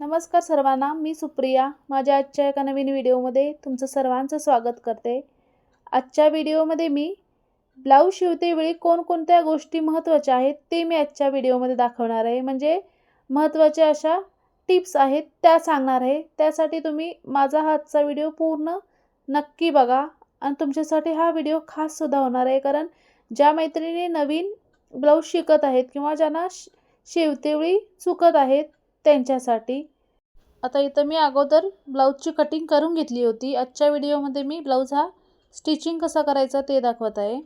नमस्कार सर्वांना मी सुप्रिया. माझ्या आजच्या एका नवीन व्हिडिओमध्ये तुमचं सर्वांचं स्वागत करते. आजच्या व्हिडिओमध्ये मी ब्लाऊज शिवतेवेळी कोणकोणत्या गोष्टी महत्त्वाच्या आहेत ते मी आजच्या व्हिडिओमध्ये दाखवणार आहे. म्हणजे महत्त्वाच्या अशा टिप्स आहेत त्या सांगणार आहे. त्यासाठी तुम्ही माझा हा आजचा व्हिडिओ पूर्ण नक्की बघा आणि तुमच्यासाठी हा व्हिडिओ खाससुद्धा होणार आहे. कारण ज्या मैत्रिणी नवीन ब्लाऊज शिकत आहेत किंवा ज्यांना शिवतेवेळी चुकत आहेत त्यांच्यासाठी. आता इथं मी अगोदर ब्लाऊजची कटिंग करून घेतली होती. आजच्या व्हिडिओमध्ये मी ब्लाऊज हा स्टिचिंग कसा करायचा ते दाखवत आहे.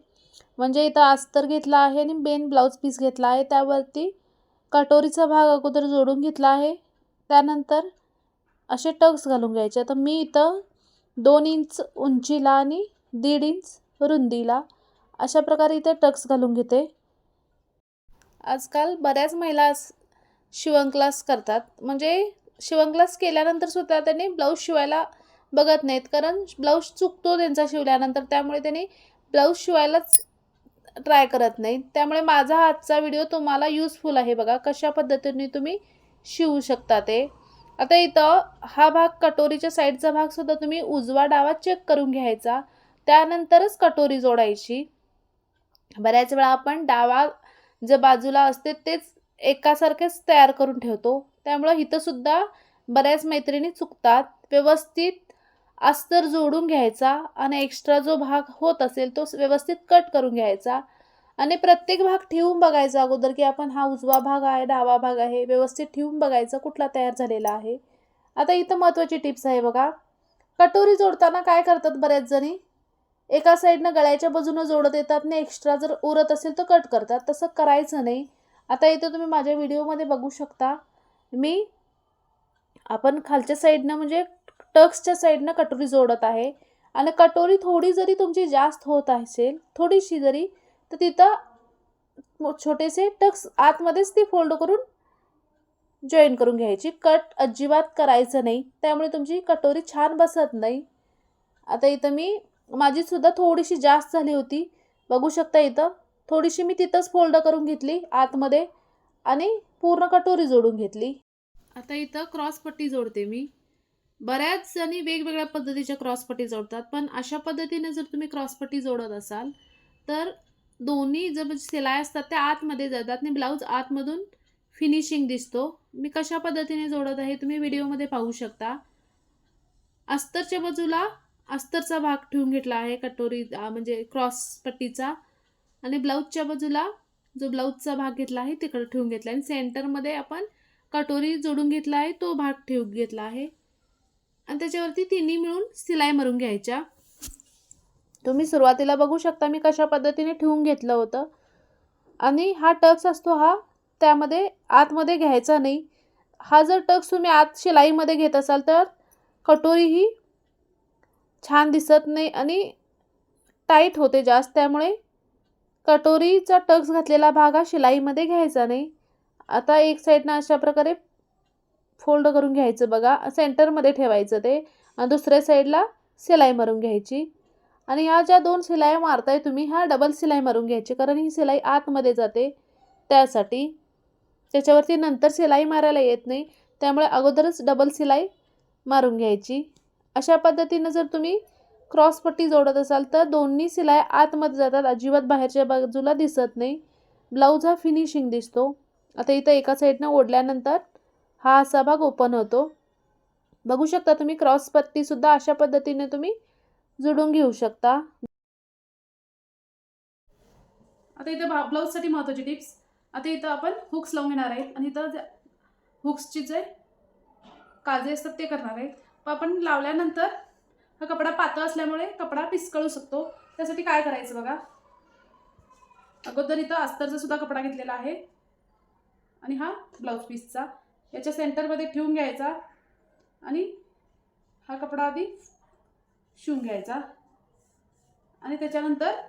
म्हणजे इथं अस्तर घेतला आहे आणि बेन ब्लाऊज पीस घेतला आहे. त्यावरती कटोरीचा भाग अगोदर जोडून घेतला आहे. त्यानंतर असे टक्स घालून घ्यायचे. तर मी इथं दोन इंच उंचीला आणि दीड इंच रुंदीला अशा प्रकारे इथे टक्स घालून घेते. आजकाल बऱ्याच महिला शिवण क्लास करतात. म्हणजे शिवण क्लास केल्यानंतर सुद्धा त्यांनी ब्लाऊज शिवायला बघत नाहीत. कारण ब्लाऊज चुकतो त्यांचा शिवल्यानंतर. त्यामुळे त्यांनी ब्लाऊज शिवायलाच ट्राय करत नाहीत. त्यामुळे माझा आजचा व्हिडिओ तुम्हाला यूजफुल आहे बघा. कशा पद्धतीने तुम्ही शिवू शकता ते. आता इथं हा भाग कटोरीच्या साईडचा भागसुद्धा तुम्ही उजवा डावा चेक करून घ्यायचा. त्यानंतरच कटोरी जोडायची. बऱ्याच वेळा आपण डावा जे बाजूला असते तेच एकासारखेच तयार करून ठेवतो. त्यामुळं इथंसुद्धा बऱ्याच मैत्रिणी चुकतात. व्यवस्थित अस्तर जोडून घ्यायचा आणि एक्स्ट्रा जो भाग होत असेल तो व्यवस्थित कट करून घ्यायचा. आणि प्रत्येक भाग ठेवून बघायचा अगोदर की आपण हा उजवा भाग आहे डावा भाग आहे व्यवस्थित ठेवून बघायचा कुठला तयार झालेला आहे. आता इथं महत्त्वाची टिप्स आहे बघा. कटोरी जोडताना काय करतात बऱ्याच जणी? एका साईडनं गळ्याच्या बाजूनं जोडत येतात आणि एक्स्ट्रा जर उरत असेल तर कट करतात. तसं करायचं नाही. आता इथं तुम्ही माझ्या व्हिडिओमध्ये बघू शकता मी आपण खालच्या साईडनं म्हणजे टक्सच्या साईडनं कटोरी जोडत आहे. आणि कटोरी थोडी जरी तुमची जास्त होत असेल थोडीशी जरी तर तिथं छोटेसे टक्स आतमध्येच ती फोल्ड करून जॉईन करून घ्यायची. कट अजिबात करायचं नाही. त्यामुळे तुमची कटोरी छान बसत नाही. आता इथं मी माझीसुद्धा थोडीशी जास्त झाली होती. बघू शकता इथं. थोडीशी मी तिथंच फोल्ड करून घेतली आतमध्ये आणि पूर्ण कटोरी जोडून घेतली. आता इथं क्रॉसपट्टी जोडते मी. बऱ्याच जणी वेगवेगळ्या पद्धतीच्या क्रॉसपट्टी जोडतात पण अशा पद्धतीने जर तुम्ही क्रॉसपट्टी जोडत असाल तर दोन्ही जर म्हणजे शिलाई असतात त्या आतमध्ये जातात आणि ब्लाऊज आतमधून फिनिशिंग दिसतो. मी कशा पद्धतीने जोडत आहे तुम्ही व्हिडिओमध्ये पाहू शकता. अस्तरच्या बाजूला अस्तरचा भाग ठेवून घेतला आहे कटोरी म्हणजे क्रॉस पट्टीचा. आणि ब्लाऊजच्या बाजूला जो ब्लाऊजचा भाग घेतला आहे तिकडं ठेवून घेतला आणि सेंटरमध्ये आपण कटोरी जोडून घेतला आहे तो भाग ठेवून घेतला आहे. आणि त्याच्यावरती तिन्ही मिळून सिलाई मारून घ्यायच्या. तुम्ही सुरुवातीला बघू शकता मी कशा पद्धतीने ठेवून घेतलं होतं. आणि हा टक्स असतो हा त्यामध्ये आतमध्ये घ्यायचा नाही. हा जर टक्स तुम्ही आत शिलाईमध्ये घेत असाल तर कटोरी ही छान दिसत नाही आणि टाईट होते जास्त त्यामुळे कटोरीचा टक्स घातलेला भाग हा शिलाईमध्ये घ्यायचा नाही. आता एक साईडनं अशा प्रकारे फोल्ड करून घ्यायचं बघा. सेंटरमध्ये ठेवायचं ते. आणि दुसऱ्या साईडला सिलाई मारून घ्यायची. आणि ह्या ज्या दोन शिलाई मारताय तुम्ही ह्या डबल सिलाई मारून घ्यायची. कारण ही सिलाई आतमध्ये जाते. त्यासाठी त्याच्यावरती नंतर सिलाई मारायला येत नाही. त्यामुळे अगोदरच डबल सिलाई मारून घ्यायची. अशा पद्धतीनं जर तुम्ही क्रॉसपट्टी जोडत असाल तर दोन्ही सिलाई आतमध्ये जातात. अजिबात बाहेरच्या बाजूला दिसत नाही. ब्लाऊज हा फिनिशिंग दिसतो. आता इथं एका साईडनं ओढल्यानंतर हा असा भाग ओपन होतो. बघू शकता तुम्ही क्रॉसपट्टीसुद्धा अशा पद्धतीने तुम्ही जुडून घेऊ शकता. आता इथं बा ब्लाऊजसाठी महत्त्वाची टिप्स आता इथं आपण हुक्स लावून घेणार आहेत आणि इथं हुक्सची जे काजे असतात ते करणार आहेत आपण लावल्यानंतर हा कपडा पातळ असल्यामुळे कपडा पिसकळू शकतो. त्यासाठी काय करायचं बघा? अगोदर इथं अस्तरचा सुद्धा कपडा घेतलेला आहे. आणि हा ब्लाऊज पीसचा. याच्या सेंटरमध्ये ठेवून घ्यायचा. आणि हा कपडा आधी शिवून घ्यायचा. आणि त्याच्यानंतर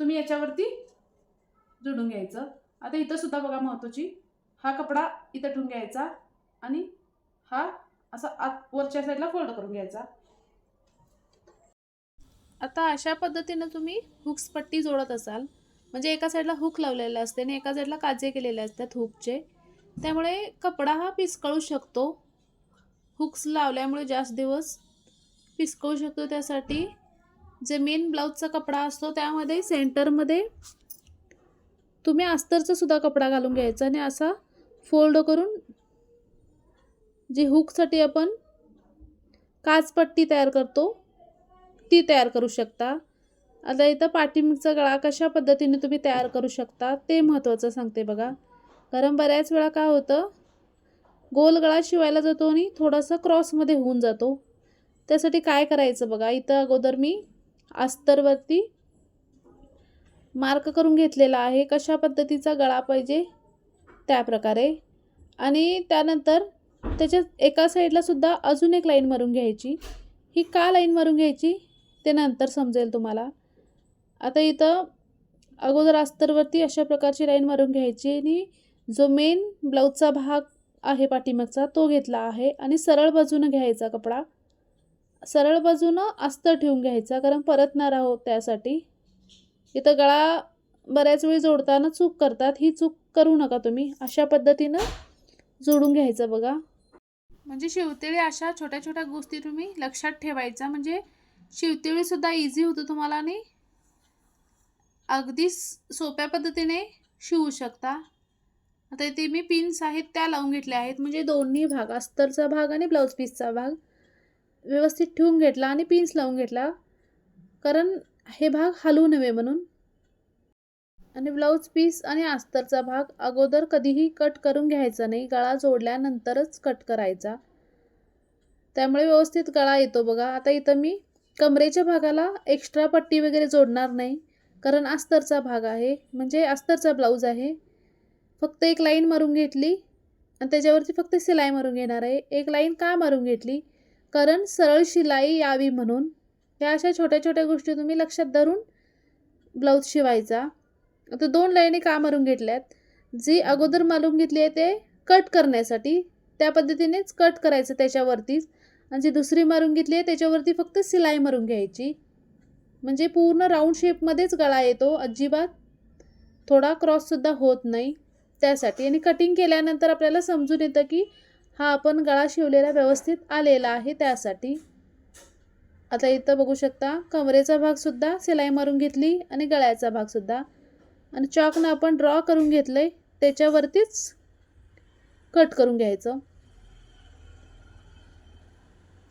तुम्ही याच्यावरती जोडून घ्यायचं. आता इथं सुद्धा बघा महत्त्वाची हा कपडा इथं ठेवून घ्यायचा. आणि हा असा आत वरच्या साईडला फोल्ड करून घ्यायचा. आता अशा पद्धतीनं तुम्ही हुक्स पट्टी जोडत असाल. म्हणजे एका साईडला हुक लावलेला असते आणि एका साईडला काजे केलेले असतात हुकचे त्यामुळे कपडा हा पिसकळू शकतो. हुक्स लावल्यामुळे जास्त दिवस पिसकळू शकतो त्यासाठी. जे मेन ब्लाऊजचा कपडा असतो त्यामध्ये सेंटरमध्ये तुम्ही अस्तरचा सुद्धा कपडा घालून घ्यायचा आणि असा फोल्ड करून जे हुकसाठी आपण काचपट्टी तयार करतो. ती तयार करू शकता. आता इथं पाठिंबचा गळा कशा पद्धतीने तुम्ही तयार करू शकता ते महत्त्वाचं सांगते बघा. कारण बऱ्याच वेळा काय होतं गोल गळा शिवायला जातो आणि थोडासा क्रॉसमध्ये होऊन जातो. त्यासाठी काय करायचं बघा इथं अगोदर मी अस्तरवरती मार्क करून घेतलेला आहे. कशा पद्धतीचा गळा पाहिजे त्या प्रकारे. आणि त्यानंतर त्याच्या एका साईडलासुद्धा अजून एक लाईन मारून घ्यायची. ही का लाईन मारून घ्यायची? ते नंतर समजेल तुम्हाला. आता इथं अगोदर अस्तरवरती अशा प्रकारची लाईन मारून घ्यायची आणि जो मेन ब्लाऊजचा भाग आहे पाठीमागचा तो घेतला आहे. आणि सरळ बाजूनं घ्यायचा कपडा. सरळ बाजूनं अस्तर ठेवून घ्यायचा कारण परतणार आहोत त्यासाठी. इथं गळा बऱ्याच वेळी जोडताना चूक करतात. ही चूक करू नका तुम्ही. अशा पद्धतीनं जोडून घ्यायचं बघा. म्हणजे शिवतेळी अशा छोट्या छोट्या गोष्टी तुम्ही लक्षात ठेवायचा. म्हणजे शिवतेवेळीसुद्धा इझी होतं तुम्हाला आणि अगदी सोप्या पद्धतीने शिवू शकता. आता इथे मी पिन्स आहेत त्या लावून घेतल्या आहेत. म्हणजे दोन्ही भाग अस्तरचा भाग आणि ब्लाऊज पीसचा भाग व्यवस्थित ठेवून घेतला आणि पिन्स लावून घेतला. कारण हे भाग हलवू नये म्हणून. आणि ब्लाऊज पीस आणि अस्तरचा भाग अगोदर कधीही कट करून घ्यायचा नाही. गळा जोडल्यानंतरच कट करायचा. त्यामुळे व्यवस्थित गळा येतो बघा. आता इथं मी कमरेच्या भागाला एक्स्ट्रा पट्टी वगैरे जोडणार नाही. कारण अस्तरचा भाग आहे. म्हणजे अस्तरचा ब्लाऊज आहे. फक्त एक लाईन मारून घेतली. आणि त्याच्यावरती फक्त शिलाई मारून घेणार आहे. एक लाईन का मारून घेतली? कारण सरळ शिलाई यावी म्हणून. ह्या अशा छोट्या छोट्या गोष्टी तुम्ही लक्षात धरून ब्लाऊज शिवायचा. आता दोन लाईनी का मारून घेतल्यात? जी अगोदर मारून घेतली आहे ते कट करण्यासाठी. त्या पद्धतीनेच कट करायचं त्याच्यावरतीच. आणि जी दुसरी मारून घेतली आहे त्याच्यावरती फक्त शिलाई मारून घ्यायची. म्हणजे पूर्ण राऊंड शेपमध्येच गळा येतो अजिबात. थोडा क्रॉससुद्धा होत नाही. त्यासाठी आणि कटिंग केल्यानंतर आपल्याला समजून येतं की हा आपण गळा शिवलेला व्यवस्थित आलेला आहे त्यासाठी. आता इथं बघू शकता कमरेचा भागसुद्धा शिलाई मारून घेतली आणि गळ्याचा भागसुद्धा आणि चॉकनं आपण ड्रॉ करून घेतलं आहे त्याच्यावरतीच कट करून घ्यायचं.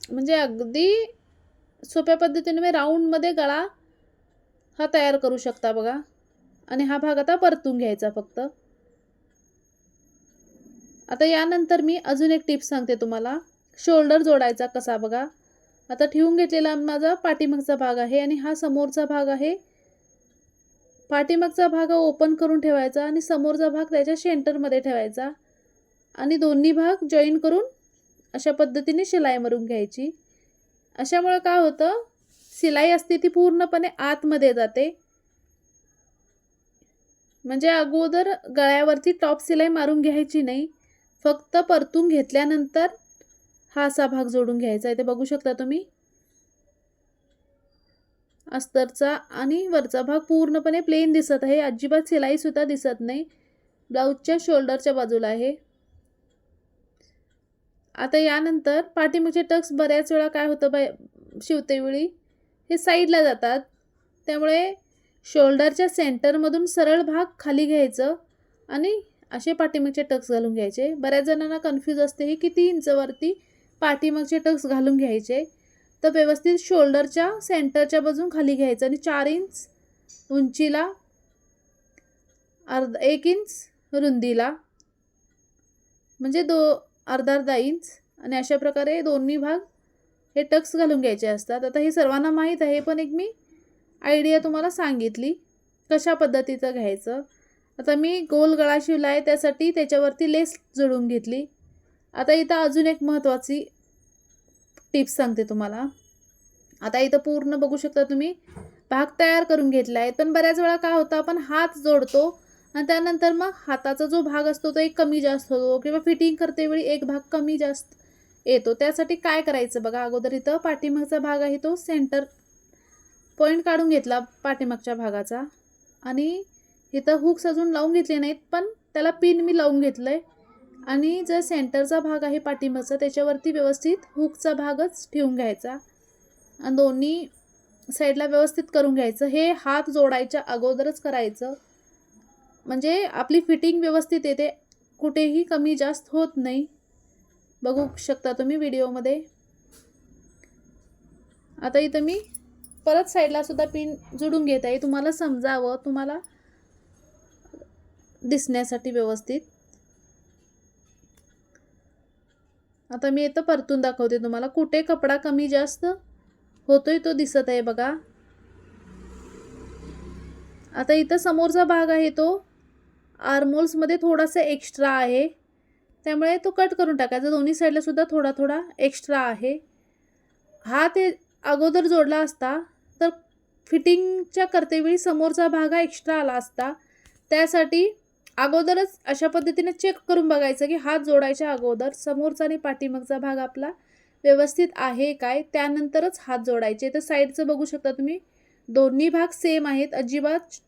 म्हणजे अगदी सोप्या पद्धतीने मी राऊंडमध्ये गळा हा तयार करू शकता बघा. आणि हा भाग आता परतून घ्यायचा फक्त. आता यानंतर मी अजून एक टिप्स सांगते तुम्हाला. शोल्डर जोडायचा कसा बघा. आता ठेवून घेतलेला माझा पाठीमागचा भाग आहे आणि हा समोरचा भाग आहे. पाठीमागचा भाग ओपन करून ठेवायचा आणि समोरचा भाग त्याच्या सेंटरमध्ये ठेवायचा. आणि दोन्ही भाग जॉईन करून अशा पद्धतीने शिलाई मारून घ्यायची. अशामुळं काय होतं? शिलाई असते ती पूर्णपणे आतमध्ये जाते. म्हणजे अगोदर गळ्यावरती टॉप शिलाई मारून घ्यायची नाही. फक्त परतून घेतल्यानंतर हा असा भाग जोडून घ्यायचा आहे. ते बघू शकता तुम्ही? अस्तरचा आणि वरचा भाग पूर्णपणे प्लेन दिसत आहे. अजिबात शिलाईसुद्धा दिसत नाही. ब्लाऊजच्या शोल्डरच्या बाजूला आहे. आता यानंतर पाठीमागचे टक्स बऱ्याच वेळा काय होतं बाय शिवतेवेळी? हे साईडला जातात. त्यामुळे शोल्डरच्या सेंटरमधून सरळ भाग खाली घ्यायचं आणि असे पाठीमागचे टक्स घालून घ्यायचे. बऱ्याच जणांना कन्फ्यूज असते हे किती इंचवरती पाठीमागचे टक्स घालून घ्यायचे. तर व्यवस्थित शोल्डरच्या सेंटरच्या बाजून खाली घ्यायचं आणि चार इंच उंचीला अर्ध एक इंच रुंदीला म्हणजे दो अर्धा अर्धा इंच आणि अशा प्रकारे दोन्ही भाग हे टक्स घालून घ्यायचे असतात. आता हे सर्वांना माहीत आहे पण एक मी आयडिया तुम्हाला सांगितली कशा पद्धतीचं घ्यायचं. आता मी गोल गळा शिवला आहे त्यासाठी त्याच्यावरती लेस जोडून घेतली. आता इथं अजून एक महत्त्वाची टिप्स सांगते तुम्हाला. आता इथं पूर्ण बघू शकता तुम्ही भाग तयार करून घेतला आहे पण बऱ्याच वेळा काय होतं आपण हात जोडतो आणि त्यानंतर मग हाताचा जो भाग असतो तो एक कमी जास्त होतो किंवा फिटिंग करते वेळी एक भाग कमी जास्त येतो. त्यासाठी काय करायचं बघा? अगोदर इथं पाठीमागचा भाग आहे तो सेंटर पॉईंट काढून घेतला पाठीमागच्या भागाचा. आणि इथं हुक्स अजून लावून घेतले नाहीत पण त्याला पिन मी लावून घेतलं आहे आणि जर सेंटरचा भाग आहे पाठीमागचा त्याच्यावरती व्यवस्थित हुकचा भागच ठेवून घ्यायचा. आणि दोन्ही साईडला व्यवस्थित करून घ्यायचं. हे हात जोडायच्या अगोदरच करायचं. म्हणजे आपली फिटिंग व्यवस्थित येते. कुठेही कमी जास्त होत नाही. बघू शकता तुम्ही व्हिडिओमध्ये. आता इथं मी परत साईडला सुद्धा पिन जोडून घेत आहे तुम्हाला समजावं तुम्हाला दिसण्यासाठी व्यवस्थित. आता मी इथं परतून दाखवते तुम्हाला. कुठे कपडा कमी जास्त होतोय तो दिसत आहे बघा. आता इथं समोरचा भाग आहे तो. आर्मोल्समध्ये थोडासा एक्स्ट्रा आहे. त्यामुळे तो कट करून टाकायचा. दोन्ही साईडला सुद्धा थोडा थोडा एक्स्ट्रा आहे. हा ते अगोदर जोडला असता तर फिटिंगच्या करतेवेळी समोरचा भाग हा एक्स्ट्रा आला असता. त्यासाठी अगोदरच अशा पद्धतीने चेक करून बघायचं की हात जोडायच्या अगोदर समोरचा आणि पाठीमागचा भाग आपला व्यवस्थित आहे काय? त्यानंतरच हात जोडायचे. तर साईडचं बघू शकता तुम्ही. दोन्ही भाग सेम आहेत. अजिबात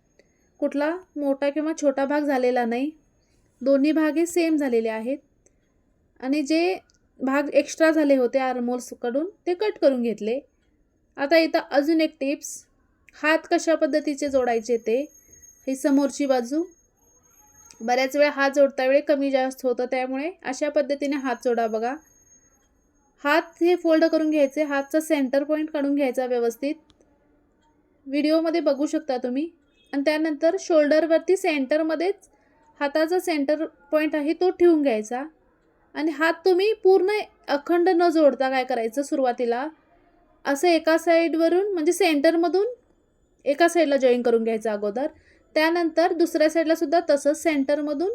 कुठला मोठा किंवा छोटा भाग झालेला नाही. दोन्ही भाग हे सेम झालेले आहेत. आणि जे भाग एक्स्ट्रा झाले होते आर्मोल्सकडून ते कट करून घेतले. आता इथं अजून एक टिप्स हात कशा पद्धतीचे जोडायचे ते ही समोरची बाजू. बऱ्याच वेळा हात जोडता वेळी कमी जास्त होतं त्यामुळे अशा पद्धतीने हात जोडा बघा. हात हे फोल्ड करून घ्यायचे हातचा सेंटर पॉईंट काढून घ्यायचा व्यवस्थित. व्हिडिओमध्ये बघू शकता तुम्ही. आणि त्यानंतर शोल्डरवरती सेंटरमध्येच हाताचा सेंटर पॉईंट आहे तो ठेवून घ्यायचा. आणि हात तुम्ही पूर्ण अखंड न जोडता काय करायचं सुरुवातीला? असं एका साईडवरून म्हणजे सेंटरमधून एका साईडला जॉईन करून घ्यायचं अगोदर. त्यानंतर दुसऱ्या साईडला सुद्धा तसंच सेंटरमधून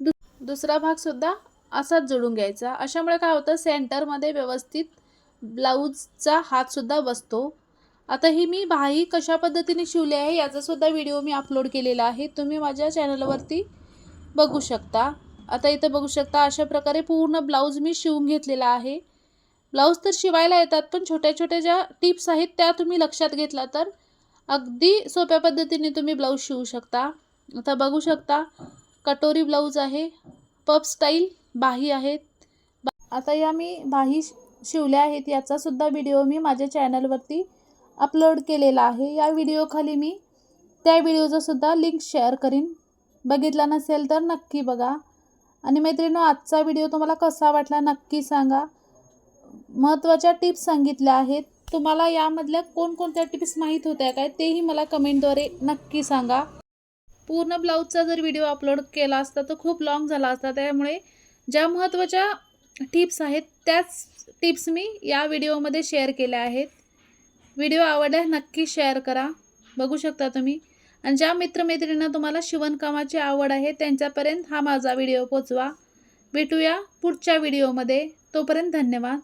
दु दुसरा भागसुद्धा असाच जोडून घ्यायचा. अशामुळे काय होतं सेंटरमध्ये व्यवस्थित ब्लाऊजचा हातसुद्धा बसतो. आता ही मी बाही कशा पद्धतीने शिवली आहे याचासुद्धा व्हिडिओ मी अपलोड केलेला आहे. तुम्ही माझ्या चॅनलवरती बघू शकता. आता इथं बघू शकता अशा प्रकारे पूर्ण ब्लाऊज मी शिवून घेतलेला आहे. ब्लाऊज तर शिवायला येतात पण छोट्या छोट्या ज्या टिप्स आहेत त्या तुम्ही लक्षात घेतला तर अगदी सोप्या पद्धतीने तुम्ही ब्लाऊज शिवू शकता. आता बघू शकता कटोरी ब्लाऊज आहे पप स्टाईल बाही आहेत. बा- आता या मी बाही शि- शिवल्या आहेत याचासुद्धा व्हिडिओ मी माझ्या चॅनलवरती अपलोड केलेला आहे. या व्हिडिओखाली मी त्या व्हिडिओचंसुद्धा लिंक शेअर करीन. बघितला नसेल तर नक्की बघा. आणि मैत्रिणी आजचा व्हिडिओ तुम्हाला कसा वाटला नक्की सांगा. महत्त्वाच्या टिप्स सांगितल्या आहेत. तुम्हाला यामधल्या कोणकोणत्या टिप्स माहीत होत्या काय तेही मला कमेंटद्वारे नक्की सांगा. पूर्ण ब्लाऊजचा जर व्हिडिओ अपलोड केला असता तर खूप लाँग झाला असता. त्यामुळे ज्या महत्त्वाच्या टिप्स आहेत त्याच टिप्स मी या व्हिडिओमध्ये शेअर केल्या आहेत. व्हिडिओ आवडल्यास नक्की शेअर करा. बघू शकता तुम्ही. आणि ज्या मित्रमैत्रिणींना तुम्हाला शिवणकामाची आवड आहे त्यांच्यापर्यंत हा माझा व्हिडिओ पोचवा. भेटूया पुढच्या व्हिडिओमध्ये. तोपर्यंत धन्यवाद.